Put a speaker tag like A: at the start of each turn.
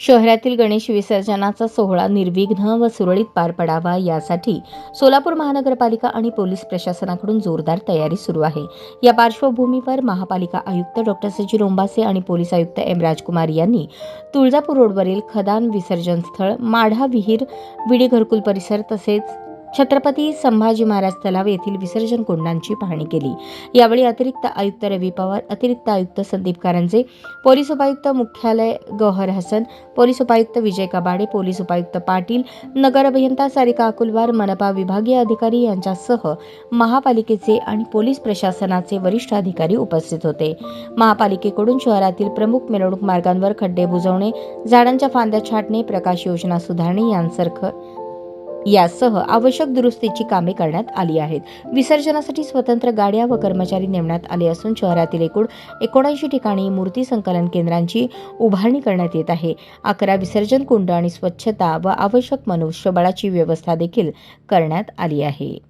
A: शहरातील गणेश विसर्जनाचा सोहळा निर्विघ्न व सुरळीत पार पडावा यासाठी सोलापूर महानगरपालिका आणि पोलीस प्रशासनाकडून जोरदार तयारी सुरू आहे. या पार्श्वभूमीवर महापालिका आयुक्त डॉक्टर सचिन रोंबासे आणि पोलीस आयुक्त एम. राजकुमार यांनी तुळजापूर रोडवरील खदान विसर्जन स्थळ माढा विहीर विडी घरकुल परिसर तसेच छत्रपती संभाजी महाराज तलाव येथील विसर्जन कुंडांची पाहणी केली. यावेळी अतिरिक्त आयुक्त रवी पवार अतिरिक्त आयुक्त संदीप कारंजे पोलीस उपायुक्त मुख्यालय गौहर हसन पोलीस उपायुक्त विजय कबाडे पोलीस उपायुक्त पाटील नगर अभियंता सारिका अकुलवार मनपा विभागीय अधिकारी यांच्यासह महापालिकेचे आणि पोलीस प्रशासनाचे वरिष्ठ अधिकारी उपस्थित होते. महापालिकेकडून शहरातील प्रमुख मिरवणूक मार्गांवर खड्डे बुजवणे झाडांच्या फांद्या छाटणे प्रकाश योजना सुधारणे यांसारखं यासह आवश्यक दुरुस्तीची कामे करण्यात आली आहेत. विसर्जनासाठी स्वतंत्र गाड्या व कर्मचारी नेमण्यात आले असून शहरातील एकूण एकोणऐंशी ठिकाणी मूर्ती संकलन केंद्रांची उभारणी करण्यात येत आहे. अकरा विसर्जन कुंड आणि स्वच्छता व आवश्यक मनुष्यबळाची व्यवस्था देखील करण्यात आली आहे.